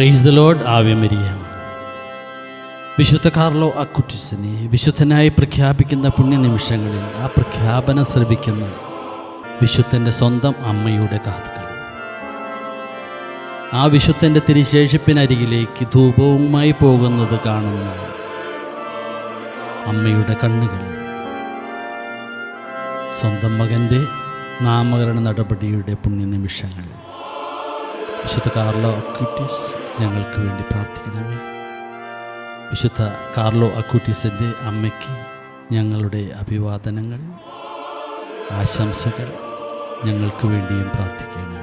Praise the load ആവ്യമരിയ വിശുദ്ധ Carlo അക്കുറ്റിസിനെ വിശുദ്ധനായി പ്രഖ്യാപിക്കുന്ന പുണ്യനിമിഷങ്ങളിൽ ആ പ്രഖ്യാപനം ശ്രവിക്കുന്ന വിശുദ്ധന്റെ സ്വന്തം അമ്മയുടെ കാതുകൾ. ആ വിശുദ്ധന്റെ തിരിശേഷിപ്പിനരികിലേക്ക് ധൂപവുമായി പോകുന്നത് കാണുന്ന അമ്മയുടെ കണ്ണുകൾ. സ്വന്തം മകന്റെ നാമകരണ നടപടിയുടെ പുണ്യനിമിഷങ്ങൾ. വിശുദ്ധ കാർലോ അക്യൂട്ടീസ് ഞങ്ങൾക്ക് വേണ്ടി പ്രാർത്ഥിക്കണമേ. വിശുദ്ധ കാർലോ അക്കൂട്ടീസിന്റെ അമ്മയ്ക്ക് ഞങ്ങളുടെ അഭിവാദനങ്ങൾ ആശംസകൾ ഞങ്ങൾക്ക് വേണ്ടിയും പ്രാർത്ഥിക്കണമേ.